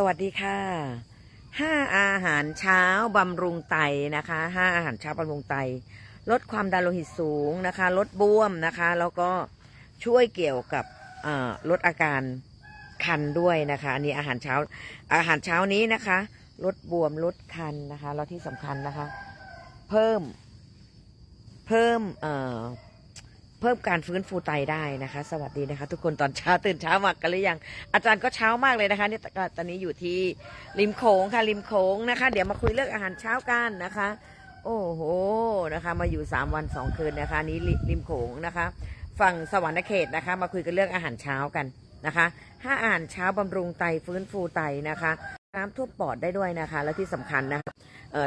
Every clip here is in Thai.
สวัสดีค่ะห้าอาหารเช้าบำรุงไตนะคะห้าอาหารเช้าบำรุงไต ลดความดันโลหิตสูงนะคะ ลดบวมนะคะ แล้วก็ช่วยเกี่ยวกับลดอาการคันด้วยนะคะอันนี้อาหารเช้า อาหารเช้านี้นะคะ ลดบวมลดคันนะคะแล้วที่สำคัญนะคะ เพิ่มเพิ่ม เพิ่มการฟื้นฟูไตได้นะคะ สวัสดีนะคะ ทุกคนตอนเช้าตื่นเช้ามากันหรือยัง อาจารย์ก็เช้ามากเลยนะคะเนี่ยตอนนี้อยู่ที่ริมโขงค่ะริมโขงนะคะ เดี๋ยวมาคุยเรื่องอาหารเช้ากันนะคะ โอ้โหนะคะ มาอยู่สามวันสองคืนนะคะ นี้ริมโขงนะคะ ฝั่งสวรรณเขตนะคะ มาคุยกันเรื่องอาหารเช้ากันนะคะห้าอาหารเช้าบำรุงไตฟื้นฟูไตนะคะน้ำท่วมปอดได้ด้วยนะคะ และที่สำคัญนะคะ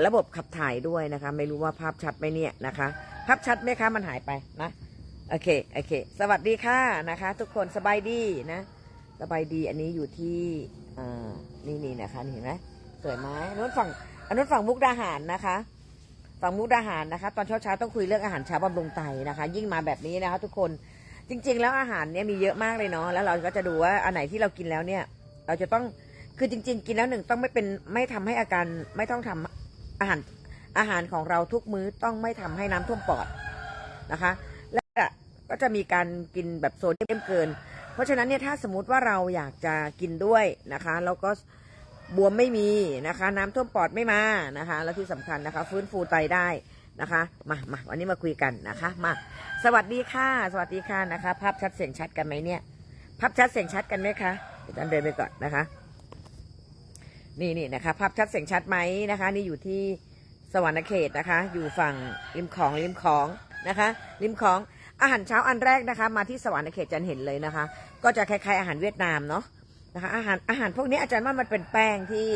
ระบบขับถ่ายด้วยนะคะ ไม่รู้ว่าภาพชัดไหมเนี่ยนะคะ ภาพชัดไหมคะมันหายไปนะ โอเค โอเค สวัสดีค่ะนะคะ ทุกคนสบายดีนะ สบายดีอันนี้อยู่ที่นี่นี่นะคะนี่เห็นไหมสวยไหมอันนู้นฝั่งอันนู้นฝั่งมุกดาหารนะคะ ฝั่งมุกดาหารนะคะ ตอนเช้าเช้าๆต้องคุยเรื่องอาหารเช้าบำรุงไตนะคะ ยิ่งมาแบบนี้นะคะ ทุกคนจริง ๆ แล้วอาหารเนี่ยมีเยอะมากเลยเนาะแล้วเราก็จะดูว่าอันไหนที่เรากินแล้วเนี่ย เราจะต้องคือจริง ๆ กินแล้วหนึ่งต้องไม่เป็นไม่ทำให้อาการไม่ต้องทำอาหารอาหารของเราทุกมื้อต้องไม่ทำให้น้ำท่วมปอดนะคะ ก็จะมีการกินแบบโซเดียมเกิน เพราะฉะนั้นเนี่ยถ้าสมมติว่าเราอยากจะกินด้วยนะคะ แล้วก็บวมไม่มีนะคะ น้ำท่วมปอดไม่มานะคะ แล้วที่สำคัญนะคะ ฟื้นฟูไตได้นะคะมามาวันนี้มาคุยกันนะคะมาสวัสดีค่ะ สวัสดีค่ะนะคะ ภาพชัดเสียงชัดกันไหมเนี่ย ภาพชัดเสียงชัดกันไหมคะเดี๋ยวเดินไปก่อนนะคะ นี่นี่นะคะ ภาพชัดเสียงชัดไหมนะคะ นี่อยู่ที่สวรรณเขตนะคะ อยู่ฝั่งริมของริมของนะคะ ริมของ อาหารเช้าอันแรกนะคะ มาที่สวรรณเขตอาจารย์เห็นเลยนะคะ ก็จะคล้ายๆอาหารเวียดนามเนาะนะคะอาหารอาหารพวกนี้อาจารย์ว่ามันเป็นแป้งที่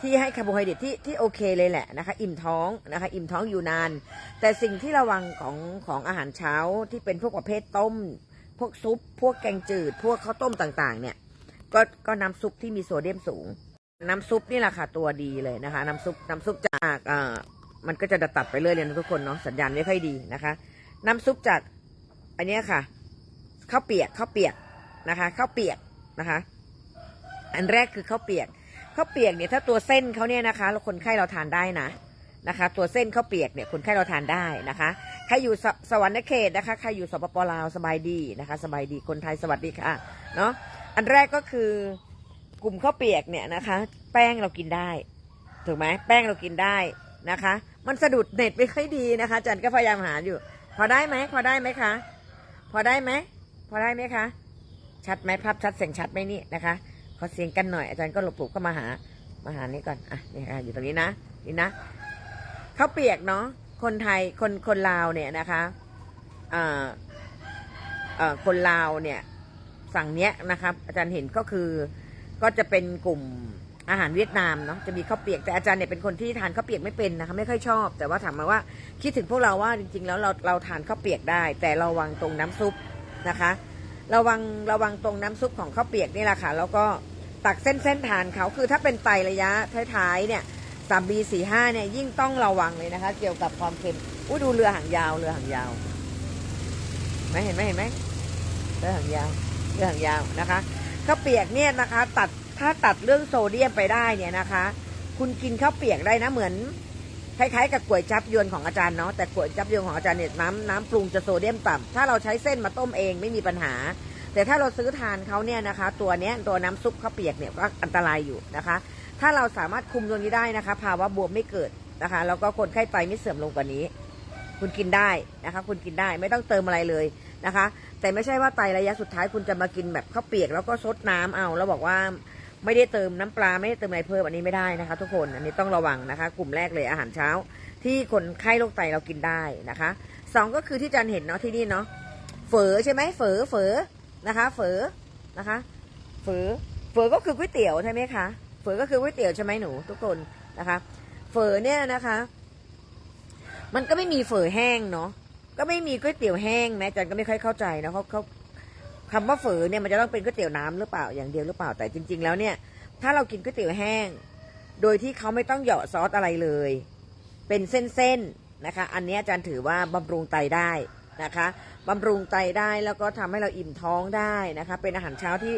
ที่ให้คาร์โบไฮเดรตที่ที่โอเคเลยแหละนะคะอิ่มท้องนะคะอิ่มท้องอยู่นาน แต่สิ่งที่ระวังของของอาหารเช้าที่เป็นพวกประเภทต้ม พวกซุป พวกแกงจืด พวกข้าวต้มต่างๆ เนี่ยก็ก็น้ำซุปที่มีโซเดียมสูง น้ำซุปนี่แหละค่ะตัวดีเลยนะคะ น้ำซุปน้ำซุปจากเอ่อมันก็จะตัดไปเรื่อยเลยนะทุกคนเนาะสัญญาณไม่ค่อยดีนะคะ น้ำซุปจาก อันเนี้ยค่ะข้าวเปียกข้าวเปียกนะคะข้าวเปียกนะคะ อันแรกคือข้าวเปียกข้าวเปียกเนี่ยถ้าตัวเส้นเขาเนี่ยนะคะแล้วคนไข้เราทานได้นะนะคะ ตัวเส้นข้าวเปียกเนี่ยคนไข้เราทานได้นะคะใครอยู่สสวรรค์เขตนะคะใครอยู่สปปลาวสบายดีนะคะ สบายดีคนไทยสวัสดีค่ะเนาะอันแรกก็คือกลุ่มข้าวเปียกเนี่ยนะคะ แป้งเรากินได้ถูกไหมแป้งเรากินได้นะคะ มันสะดุดเน็ตไม่ค่อยดีนะคะจันก็พยายามหาอยู่ พอได้ไหมพอได้ไหมคะ อได้ไหมพอได้ไหมคะ ชัดไหมภาพชัดเสียงชัดไหมนี่นะคะขอเสียงกันหน่อยอาจารย์ก็หลบปลุกก็มาหามาหานี่ก่อนอะนี่ค่ะอยู่ตรงนี้นะนี่นะเขาเปียกเนาะคนไทยคนคนลาวเนี่ยนะคะเอ่อเอ่อคนลาวเนี่ยสั่งเนี้ยนะครับ อาจารย์เห็นก็คือก็จะเป็นกลุ่ม อาหารเวียดนามเนาะจะมีข้าวเปียกแต่อาจารย์เนี่ยเป็นคนที่ทานข้าวเปียกไม่เป็นนะคะไม่ค่อยชอบ แต่ว่าถามมาว่าคิดถึงพวกเราว่าจริงๆ แล้วเราเราทานข้าวเปียกได้ แต่ระวังตรงน้ำซุปนะคะ ระวังระวังตรงน้ำซุปของข้าวเปียกนี่แหละค่ะแล้วก็ตักเส้นเส้นทานเขาคือถ้าเป็นไตระยะท้ายๆเนี่ยสามบีสี่ห้าเนี่ยยิ่งต้องระวังเลยนะคะ เกี่ยวกับความเค็มอู้ดูเรือหางยาวเรือหางยาวไม่เห็นไหมเห็นไหมเรือหางยาวเรือหางยาวนะคะข้าวเปียกเนี่ยนะคะ ตัด ถ้าตัดเรื่องโซเดียมไปได้เนี่ยนะคะ คุณกินข้าวเปียกได้นะเหมือนคล้ายๆกับก๋วยจับยวนของอาจารย์เนาะแต่ก๋วยจับยวนของอาจารย์เนี่ยน้ำน้ำปรุงจะโซเดียมต่ำถ้าเราใช้เส้นมาต้มเองไม่มีปัญหา แต่ถ้าเราซื้อทานเขาเนี่ยนะคะ ตัวเนี้ยตัวน้ำซุปข้าวเปียกเนี่ยก็อันตรายอยู่นะคะ ถ้าเราสามารถคุมตรงนี้ได้นะคะภาวะบวมไม่เกิดนะคะ แล้วก็คนไข้ไตไม่เสื่อมลงกว่านี้ คุณกินได้นะคะ คุณกินได้ไม่ต้องเติมอะไรเลยนะคะ แต่ไม่ใช่ว่าไตระยะสุดท้ายคุณจะมากินแบบข้าวเปียก แล้วก็ซดน้ำเอาแล้วบอกว่า ไม่ได้เติมน้ำปลาไม่ได้เติมอะไรเพิ่มอันนี้ไม่ได้นะคะ ทุกคนอันนี้ต้องระวังนะคะ กลุ่มแรกเลยอาหารเช้า ที่คนไข้โรคไตเรากินได้นะคะสองก็คือที่จันเห็นเนาะที่นี่เนาะเฝอใช่ไหมเฝอเฝอนะคะเฝอนะคะเฝอเฝอก็คือก๋วยเตี๋ยวใช่ไหมคะเฝอก็คือก๋วยเตี๋ยวใช่ไหมหนูทุกคนนะคะเฝอเนี่ยนะคะ มันก็ไม่มีเฝอแห้งเนาะก็ไม่มีก๋วยเตี๋ยวแห้งแม้จันก็ไม่ค่อยเข้าใจนะเขาเขา คำว่าเฝอเนี่ยมันจะต้องเป็นก๋วยเตี๋ยวน้ำหรือเปล่าอย่างเดียวหรือเปล่าแต่จริง ๆ แล้วเนี่ย ถ้าเรากินก๋วยเตี๋ยวแห้ง โดยที่เขาไม่ต้องเหยาะซอสอะไรเลย เป็นเส้นๆนะคะ อันนี้อาจารย์ถือว่าบำรุงไตได้นะคะบำรุงไตได้แล้วก็ทำให้เราอิ่มท้องได้นะคะ เป็นอาหารเช้าที่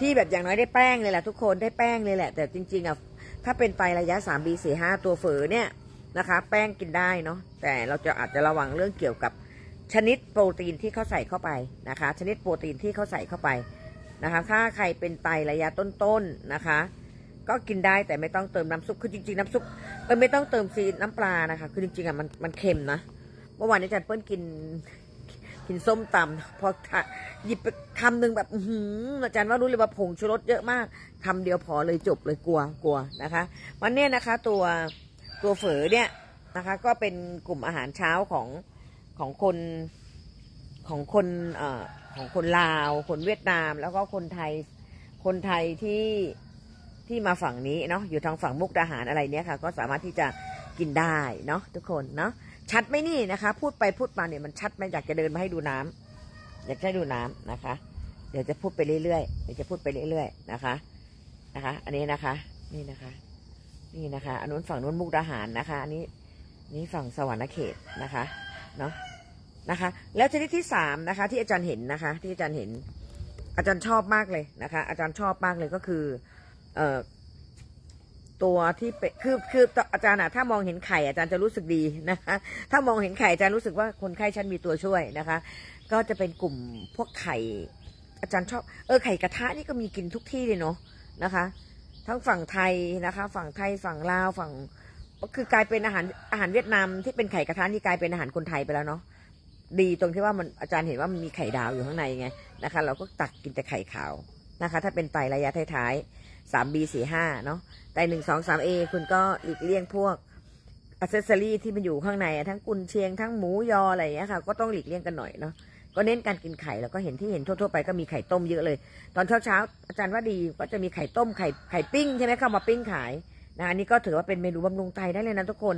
ที่แบบอย่างน้อยได้แป้งเลยแหละทุกคนได้แป้งเลยแหละ แต่จริงๆอะถ้าเป็นไตระยะ 3 B 4 5 ตัวเฝอเนี่ยนะคะ แป้งกินได้เนาะแต่เราจะอาจจะระวังเรื่องเกี่ยวกับ ชนิดโปรตีนที่เขาใส่เข้าไปนะคะ ชนิดโปรตีนที่เขาใส่เข้าไปนะคะ ถ้าใครเป็นไตระยะต้นๆนะคะ ก็กินได้แต่ไม่ต้องเติมน้ำซุปคือจริงๆน้ำซุปเออไม่ต้องเติมซีน้ำปลานะคะ คือจริงๆอะมันมันเค็มนะเมื่อวานนี้อาจารย์เปิ้ลกินกินส้มตำพอทะหยิบไปคำหนึ่งแบบหืออาจารย์ว่ารู้เลยว่าผงชูรสเยอะมากคำเดียวพอเลยจบเลยกลัวกลัวนะคะวันเนี้ยนะคะ ตัวตัวเฝอเนี่ยนะคะ ก็เป็นกลุ่มอาหารเช้าของ ของคนของคนเอ่อของคนลาว คนเวียดนาม แล้วก็คนไทยคนไทยที่ที่มาฝั่งนี้เนาะอยู่ทางฝั่งมุกดาหารอะไรเนี้ยค่ะ ก็สามารถที่จะกินได้เนาะทุกคนเนาะชัดไหมนี่นะคะ พูดไปพูดมาเนี่ยมันชัดไหมอยากจะเดินมาให้ดูน้ำอยากให้ดูน้ำนะคะ เดี๋ยวจะพูดไปเรื่อยๆเดี๋ยวจะพูดไปเรื่อยๆนะคะนะคะ อันนี้นะคะ นี่นะคะ นี่นะคะอันนู้นฝั่งนู้นมุกดาหารนะคะ อันนี้นี่ฝั่งสวรรค์เขตนะคะเนาะ นะคะ แล้วชนิดที่สามนะคะ ที่อาจารย์เห็นนะคะ ที่อาจารย์เห็น อาจารย์ชอบมากเลยนะคะ อาจารย์ชอบมากเลยก็คือเอ่อตัวที่เป็นคือคืออาจารย์อะถ้ามองเห็นไข่อาจารย์จะรู้สึกดีนะคะ ถ้ามองเห็นไข่อาจารย์รู้สึกว่าคนไข้ฉันมีตัวช่วยนะคะ ก็จะเป็นกลุ่มพวกไข่ อาจารย์ชอบเออไข่กระทะนี่ก็มีกินทุกที่เลยเนาะนะคะ ทั้งฝั่งไทยนะคะ ฝั่งไทยฝั่งลาวฝั่งก็คือกลายเป็นอาหารอาหารเวียดนามที่เป็นไข่กระทะนี่กลายเป็นอาหารคนไทยไปแล้วเนาะ ดีตรงที่ว่ามันอาจารย์เห็นว่ามันมีไข่ดาวอยู่ข้างในไงนะคะ เราก็ตักกินแต่ไข่ขาวนะคะ ถ้าเป็นไตระยะท้ายๆ 3B 45เนาะแต่หนึ่งสองสามเอคุณก็หลีกเลี่ยงพวกอัซเซอรี่ที่มันอยู่ข้างในทั้งกุนเชียงทั้งหมูยออะไรอย่างเงี้ยค่ะก็ต้องหลีกเลี่ยงกันหน่อยเนาะก็เน้นการกินไข่แล้วก็เห็นที่เห็นทั่วๆไปก็มีไข่ต้มเยอะเลย ตอนเช้าเช้าๆอาจารย์ว่าดีก็จะมีไข่ต้มไข่ไข่ปิ้งใช่ไหมเข้ามาปิ้งขาย นะอันนี้ก็ถือว่าเป็นเมนูบำรุงไตได้เลยนะทุกคน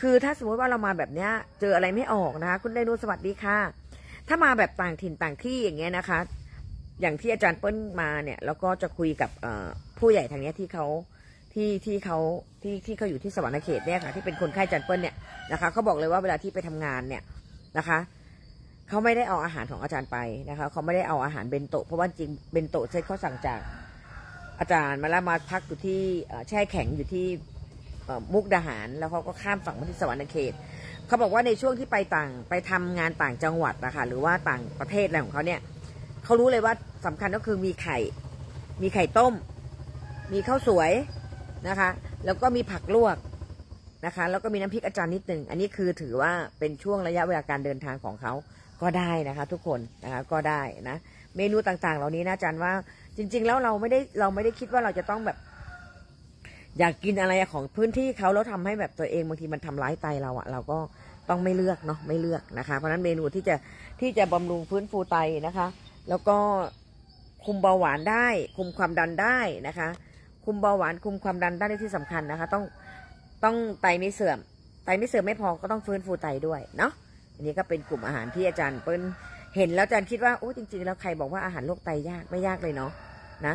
คือถ้าสมมติว่าเรามาแบบเนี้ยเจออะไรไม่ออกนะคะ คุณไดโนสวัสดีค่ะ ถ้ามาแบบต่างถิ่นต่างที่อย่างเงี้ยนะคะ อย่างที่อาจารย์เปิ้ลมาเนี่ยแล้วก็จะคุยกับผู้ใหญ่ทางเนี้ยที่เขาที่ที่เขาที่ที่เขาอยู่ที่สวรรค์เขตเนี่ยค่ะ ที่เป็นคนไข้จันเปิ้ลเนี่ยนะคะเขาบอกเลยว่าเวลาที่ไปทำงานเนี่ยนะคะเขาไม่ได้เอาอาหารของอาจารย์ไปนะคะเขาไม่ได้เอาอาหารเบนโตะเพราะว่าจริงเบนโตะเซตเขาสั่งจาก อาจารย์มาแล้วมาพักอยู่ที่แช่แข็งอยู่ที่มุกดาหาร แล้วเขาก็ข้ามฝั่งมาที่สวรรค์เขตเขาบอกว่าในช่วงที่ไปต่างไปทำงานต่างจังหวัดนะคะหรือว่าต่างประเทศอะไรของเขาเนี่ยเขารู้เลยว่าสำคัญก็คือมีไข่ มีไข่ต้ม มีข้าวสวยนะคะ แล้วก็มีผักลวกนะคะ แล้วก็มีน้ำพริกอาจารย์นิดหนึ่งอันนี้คือถือว่าเป็นช่วงระยะเวลาการเดินทางของเขาก็ได้นะคะ ทุกคนนะคะก็ได้นะเมนูต่างๆ เหล่านี้นะอาจารย์ว่า จริง ๆ แล้วเราไม่ได้เราไม่ได้คิดว่าเราจะต้องแบบ อยากกินอะไรของพื้นที่เขาแล้วทำให้แบบตัวเองบางทีมันทำร้ายไตเราอะเราก็ต้องไม่เลือกเนาะไม่เลือกนะคะ เพราะนั้นเมนูที่จะที่จะบำรุงฟื้นฟูไตนะคะ แล้วก็คุมเบาหวานได้ คุมความดันได้นะคะ คุมเบาหวานคุมความดันได้ที่สำคัญนะคะ ต้องต้องไตไม่เสื่อมไตไม่เสื่อมไม่พอก็ต้องฟื้นฟูไตด้วยเนาะอันนี้ก็เป็นกลุ่มอาหารที่อาจารย์เปิ้ล เห็นแล้วอาจารย์คิดว่าโอ้จริง ๆ แล้วใครบอกว่าอาหารโรคไตยากไม่ยากเลยเนาะนะ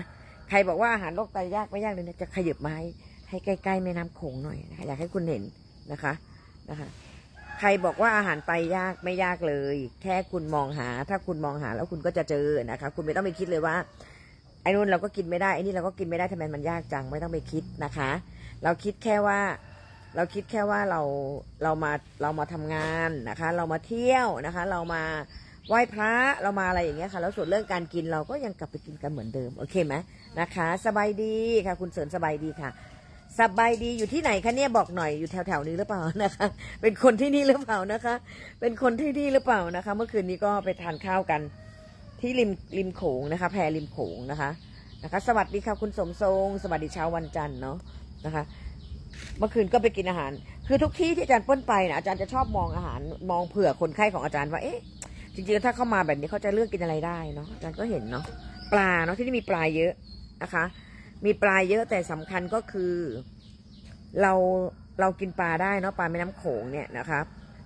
ใครบอกว่าอาหารโรคไตยากไม่ยากเลยเนี่ยจะขยับมาให้ให้ใกล้ๆแม่น้ำโขงหน่อยนะคะอยากให้คุณเห็นนะคะนะคะ ใครบอกว่าอาหารไตยากไม่ยากเลย แค่คุณมองหา ถ้าคุณมองหาแล้วคุณก็จะเจอนะคะ คุณไม่ต้องไปคิดเลยว่าไอ้นู่นเราก็กินไม่ได้ไอ้นี่เราก็กินไม่ได้ทำไมมันยากจังไม่ต้องไปคิดนะคะ เราคิดแค่ว่าเราคิดแค่ว่าเราเรามาเรามาทำงานนะคะ เรามาเที่ยวนะคะ เรามา ไหว้พระเรามาอะไรอย่างเงี้ยค่ะ แล้วส่วนเรื่องการกินเราก็ยังกลับไปกินกันเหมือนเดิม โอเคไหมนะคะ สบายดีค่ะ คุณเสริญสบายดีค่ะ สบายดีอยู่ที่ไหนคะเนี่ยบอกหน่อยอยู่แถวแถวๆนี้หรือเปล่านะคะ เป็นคนที่นี่หรือเปล่านะคะ เป็นคนที่นี่หรือเปล่านะคะ เมื่อคืนนี้ก็ไปทานข้าวกัน ที่ริมริมโขงนะคะ แพริมโขงนะคะนะคะ สวัสดีค่ะคุณสมทรง สวัสดีเช้าวันจันทร์เนาะนะคะเมื่อคืนก็ไปกินอาหาร คือทุกที่ที่อาจารย์เปิ้ลไปนะอาจารย์จะชอบมองอาหาร มองเผื่อคนไข้ของอาจารย์ว่า เอ๊ะ จริงๆ ถ้าเข้ามาแบบนี้เขาจะเลือกกินอะไรได้เนาะอาจารย์ก็เห็นเนาะปลาเนาะที่นี่มีปลาเยอะนะคะ มีปลาเยอะแต่สำคัญก็คือ เราเรากินปลาได้เนาะปลาแม่น้ำโขงเนี่ยนะคะ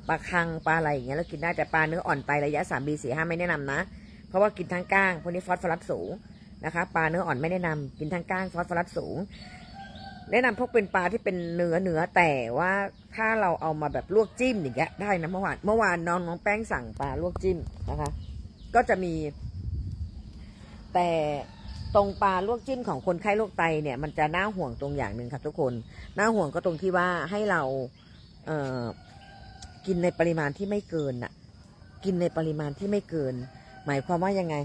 ปลาคังปลาอะไรอย่างเงี้ยเรากินได้แต่ปลาเนื้ออ่อนไตระยะสามบีสี่ห้าไม่แนะนำนะ เพราะว่ากินทั้งก้างพวกนี้ฟอสฟอรัสสูงนะคะ ปลาเนื้ออ่อนไม่แนะนำกินทั้งก้างฟอสฟอรัสสูง แนะนำพวกเป็นปลาที่เป็นเนื้อเนื้อแต่ว่าถ้าเราเอามาแบบลวกจิ้มอย่างเงี้ยได้นะเมื่อวานเมื่อวานน้องน้องแป้งสั่งปลาลวกจิ้มนะคะ ก็จะมี แต่ตรงปลาลวกจิ้มของคนไข้โรคไตเนี่ย มันจะน่าห่วงตรงอย่างหนึ่งครับทุกคนน่าห่วงก็ตรงที่ว่าให้เราเกินในปริมาณที่ไม่เกินน่ะ กินในปริมาณที่ไม่เกิน หมายความว่ายังไง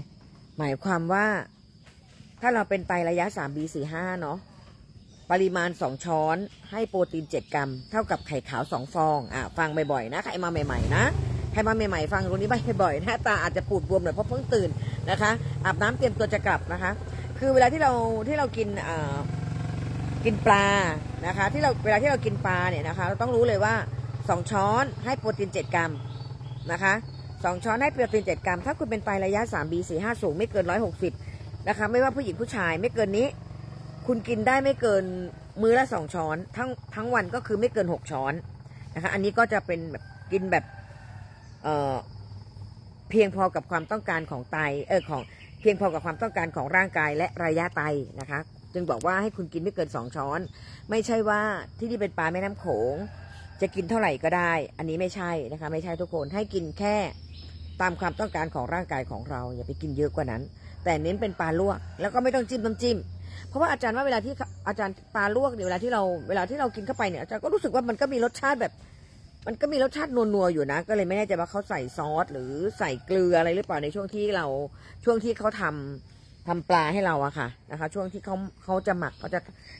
หมายความว่า ถ้าเราเป็นไตระยะ 3B 4 5 เนาะ ปริมาณ 2 ช้อนให้โปรตีน 7 กรัม เท่ากับไข่ขาว 2 ฟองอะฟังบ่อยๆนะใครมาใหม่ๆนะใครมาใหม่ๆฟังตรงนี้บ่อยๆน้าตาอาจจะปูดบวมหน่อยเพราะเพิ่งตื่นนะคะอาบน้ำเตรียมตัวจะกลับนะคะ คือเวลาที่เราที่เรากินอ่ากินปลานะคะ ที่เราเวลาที่เรากินปลาเนี่ยนะคะ เราต้องรู้เลยว่า 2 ช้อนให้โปรตีน 7 กรัมนะคะสองช้อนให้โปรตีน 7 กรัม ถ้าคุณเป็นไตระยะ 3B 4 5 สูงไม่เกิน 160 นะคะ ไม่ว่าผู้หญิงผู้ชายไม่เกินนี้ คุณกินได้ไม่เกินมื้อละสองช้อน ทั้งทั้งวันก็คือไม่เกินหกช้อนนะคะ อันนี้ก็จะเป็นแบบกินแบบเออเพียงพอกับความต้องการของไตเออของเพียงพอกับความต้องการของร่างกายและระยะไตนะคะ จึงบอกว่าให้คุณกินไม่เกินสองช้อน ไม่ใช่ว่าที่นี่เป็นปลาแม่น้ำโขง จะกินเท่าไหร่ก็ได้ อันนี้ไม่ใช่นะคะ ไม่ใช่ทุกคนให้กินแค่ตามความต้องการของร่างกายของเรา อย่าไปกินเยอะกว่านั้น แต่เน้นเป็นปลาลวก แล้วก็ไม่ต้องจิ้มน้ำจิ้ม เพราะว่าอาจารย์ว่าเวลาที่อาจารย์ปลาลวกเนี่ยเวลาที่เราเวลาที่เรากินเข้าไปเนี่ยอาจารย์ก็รู้สึกว่ามันก็มีรสชาติแบบ มันก็มีรสชาตินัวๆอยู่นะ ก็เลยไม่แน่ใจว่าเขาใส่ซอสหรือใส่เกลืออะไรหรือเปล่าในช่วงที่เราช่วงที่เขาทำทำปลาให้เราอะค่ะนะคะ ช่วงที่เขาเขาจะหมักเขาจะ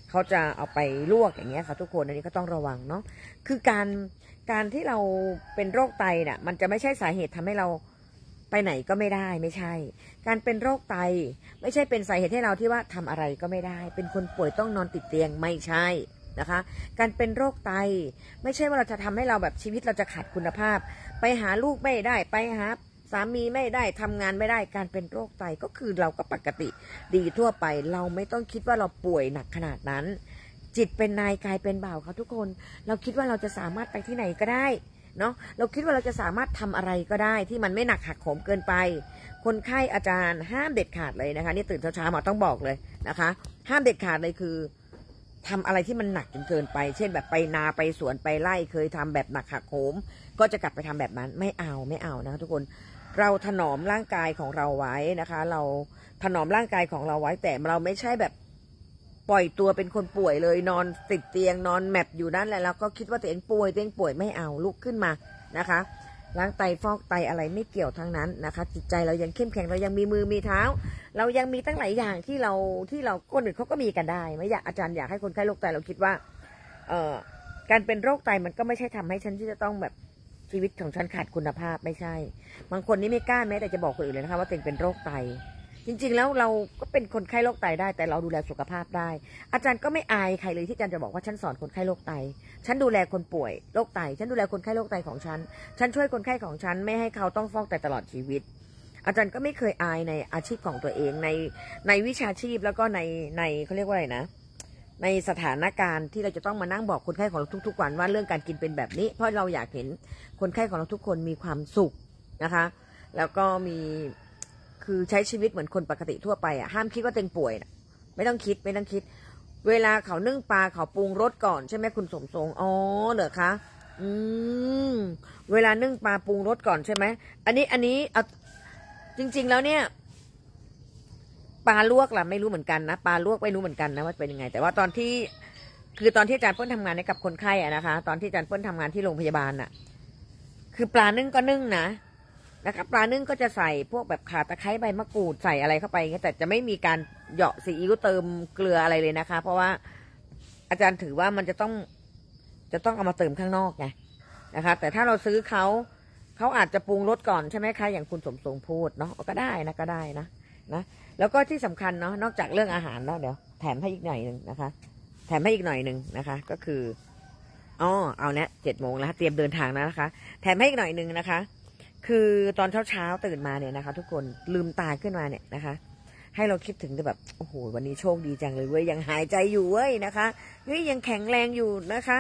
เขาจะเอาไปลวกอย่างเงี้ยค่ะ ทุกคนอันนี้ก็ต้องระวังเนาะคือการการที่เราเป็นโรคไตเนี่ยมันจะไม่ใช่สาเหตุทำให้เรา ไปไหนก็ไม่ได้ไม่ใช่ การเป็นโรคไต ไม่ใช่เป็นสาเหตุให้เราที่ว่าทำอะไรก็ไม่ได้ เป็นคนป่วยต้องนอนติดเตียงไม่ใช่นะคะ การเป็นโรคไต ไม่ใช่ว่าเราจะทำให้เราแบบชีวิตเราจะขาดคุณภาพ ไปหาลูกไม่ได้ไปหาสามีไม่ได้ทำงานไม่ได้การเป็นโรคไตก็คือเราก็ปกติดีทั่วไป เราไม่ต้องคิดว่าเราป่วยหนักขนาดนั้น จิตเป็นนายกายเป็นบ่าวค่ะทุกคน เราคิดว่าเราจะสามารถไปที่ไหนก็ได้ เนาะเราคิดว่าเราจะสามารถทำอะไรก็ได้ที่มันไม่หนักหักโหมเกินไป คนไข้อาจารย์ห้ามเด็ดขาดเลยนะคะนี่ตื่นเช้าๆมาต้องบอกเลยนะคะ ห้ามเด็ดขาดเลยคือทำอะไรที่มันหนักจนเกินไป เช่นแบบไปนาไปสวนไปไร่เคยทำแบบหนักหักโหม ก็จะกลับไปทำแบบนั้นไม่เอาไม่เอานะคะทุกคนเราถนอมร่างกายของเราไว้นะคะ เราถนอมร่างกายของเราไว้แต่เราไม่ใช่แบบ ปล่อยตัวเป็นคนป่วยเลยนอนติดเตียงนอนแมปอยู่นั่นแหละแล้วก็คิดว่าตัวเองป่วยตัวเองป่วยไม่เอาลุกขึ้นมานะคะล้างไตฟอกไตอะไรไม่เกี่ยวทั้งนั้นนะคะ จิตใจเรายังเข้มแข็งเรายังมีมือมีเท้า เรายังมีตั้งหลายอย่างที่เราที่เราคนอื่นเขาก็มีกันได้ไม่อยากอาจารย์อยากให้คนไข้โรคไตเราคิดว่าเอ่อการเป็นโรคไตมันก็ไม่ใช่ทำให้ฉันที่จะต้องแบบชีวิตของฉันขาดคุณภาพไม่ใช่ บางคนนี่ไม่กล้าแม้แต่จะบอกคนอื่นเลยนะคะว่าตัวเองเป็นโรคไต จริงๆ แล้วเราก็เป็นคนไข้โรคไตได้ แต่เราดูแลสุขภาพได้ อาจารย์ก็ไม่อายใครเลยที่อาจารย์จะบอกว่าฉันสอนคนไข้โรคไต ฉันดูแลคนป่วยโรคไต ฉันดูแลคนไข้โรคไตของฉัน ฉันช่วยคนไข้ของฉันไม่ให้เขาต้องฟอกไตตลอดชีวิต อาจารย์ก็ไม่เคยอายในอาชีพของตัวเองในในวิชาชีพแล้วก็ในในเขาเรียกว่าอะไรนะ ในสถานการณ์ที่เราจะต้องมานั่งบอกคนไข้ของเราทุก ๆ วันว่าเรื่องการกินเป็นแบบนี้ เพราะเราอยากเห็นคนไข้ของเราทุกคนมีความสุขนะคะ แล้วก็มี คือใช้ชีวิตเหมือนคนปกติทั่วไปอะห้ามคิดว่าตัวเองป่วยนะไม่ต้องคิดไม่ต้องคิด เวลาเขานึ่งปลาเขาปรุงรสก่อนใช่ไหมคุณสมทรงอ๋อเหรอคะอืมเวลานึ่งปลาปรุงรสก่อนใช่ไหมอันนี้อันนี้เอาจริง ๆ แล้วเนี่ยปลาลวกล่ะไม่รู้เหมือนกันนะปลาลวกไม่รู้เหมือนกันนะว่าเป็นยังไง แต่ว่าตอนที่คือตอนที่อาจารย์เปิ้ลทำงานให้กับคนไข้อะนะคะ ตอนที่อาจารย์เปิ้ลทำงานที่โรงพยาบาลน่ะ คือปลานึ่งก็นึ่งนะ นะคะปลานึ่งก็จะใส่พวกแบบข่าตะไคร้ใบมะกรูดใส่อะไรเข้าไปแต่จะไม่มีการเหยาะซีอิ๊วเติมเกลืออะไรเลยนะคะ เพราะว่าอาจารย์ถือว่ามันจะต้องจะต้องเอามาเติมข้างนอกไงนะคะ แต่ถ้าเราซื้อเขาเขาอาจจะปรุงรสก่อนใช่ไหมคะอย่างคุณสมทรงพูดเนาะก็ได้นะก็ได้นะนะแล้วก็ที่สำคัญเนาะนอกจากเรื่องอาหารแล้วเดี๋ยวแถมให้อีกหน่อยหนึ่งนะคะ แถมให้อีกหน่อยหนึ่งนะคะ ก็คืออ๋อเอาเนี้ยเจ็ดโมงแล้วเตรียมเดินทางแล้วนะคะ แถมให้อีกหน่อยหนึ่งนะคะ คือตอนเช้าเช้าตื่นมาเนี่ยนะคะ ทุกคนลืมตาขึ้นมาเนี่ยนะคะ ให้เราคิดถึงแต่แบบโอ้โหวันนี้โชคดีจังเลยเว้ยยังหายใจอยู่เว้ยนะคะเฮ้ยยังแข็งแรงอยู่นะคะ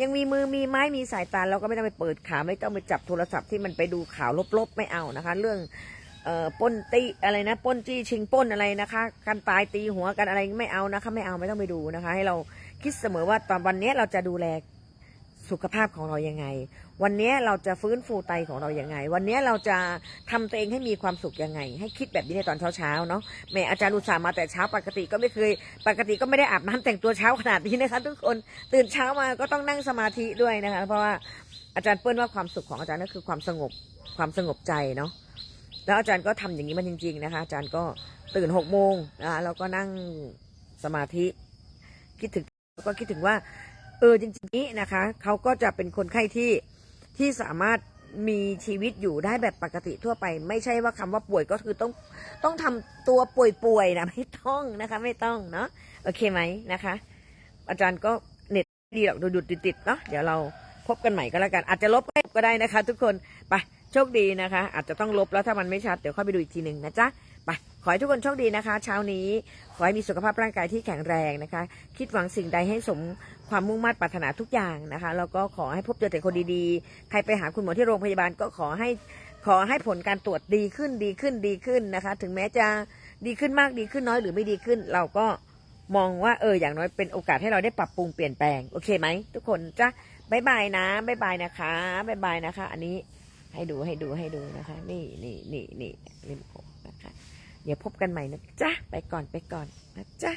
ยังมีมือมีไม้มีสายตาเราก็ไม่ต้องไปเปิดขาไม่ต้องไปจับโทรศัพท์ที่มันไปดูข่าวลบๆไม่เอานะคะ เรื่องเอ่อป้นตีอะไรนะป้นจี้ชิงป้นอะไรนะคะการตายตีหัวกันอะไรไม่เอานะคะ ไม่เอาไม่ต้องไปดูนะคะ ให้เราคิดเสมอว่าตอนวันนี้เราจะดูแล สุขภาพของเรายังไง วันนี้เราจะฟื้นฟูไตของเราอยังไง วันนี้เราจะทำตัวเองให้มีความสุขยังไง ให้คิดแบบนี้ในตอนเช้าๆเนาะแม่อาจารย์อุตส่าห์มาแต่เช้าปกติก็ไม่เคย ปกติก็ไม่ได้อาบน้ำแต่งตัวเช้าขนาดนี้นะคะทุกคนตื่นเช้ามาก็ต้องนั่งสมาธิด้วยนะคะ เพราะว่าอาจารย์เปิ้ลว่าความสุขของอาจารย์ก็คือความสงบความสงบใจเนาะแล้วอาจารย์ก็ทำอย่างนี้มันจริง ๆนะคะ อาจารย์ก็ตื่นหกโมงนะแล้วก็นั่งสมาธิ คิดถึงก็คิดถึงว่า เออจริงๆนี้นะคะเขาก็จะเป็นคนไข้ที่ที่สามารถมีชีวิตอยู่ได้แบบปกติทั่วไป ไม่ใช่ว่าคำว่าป่วยก็คือต้องต้องทำตัวป่วยๆนะไม่ต้องนะคะ ไม่ต้องเนาะโอเคไหมนะคะ อาจารย์ก็เน็ตดีหรอกดูดติดๆเนาะเดี๋ยวเราพบกันใหม่ก็แล้วกัน อาจจะลบก็ได้นะคะ ทุกคนไปโชคดีนะคะ อาจจะต้องลบแล้วถ้ามันไม่ชัดเดี๋ยวค่อยไปดูอีกทีหนึ่งนะจ๊ะ ขอให้ทุกคนโชคดีนะคะ เช้านี้ ขอให้มีสุขภาพร่างกายที่แข็งแรงนะคะ คิดหวังสิ่งใดให้สมความมุ่งมั่นปรารถนาทุกอย่างนะคะ แล้วก็ขอให้พบเจอแต่คนดีๆ ใครไปหาคุณหมอที่โรงพยาบาลก็ขอให้ขอให้ผลการตรวจดีขึ้นดีขึ้นดีขึ้นนะคะ ถึงแม้จะดีขึ้นมากดีขึ้นน้อยหรือไม่ดีขึ้น เราก็มองว่าเอออย่างน้อยเป็นโอกาสให้เราได้ปรับปรุงเปลี่ยนแปลงโอเคไหมทุกคนจ้ะบายบายนะบายบายนะคะบายบายนะคะ อันนี้ให้ดูให้ดูให้ดูนะคะ นี่นี่นี่นี่ริมผม เดี๋ยวพบกันใหม่นะจ๊ะ ไปก่อนไปก่อนนะจ๊ะ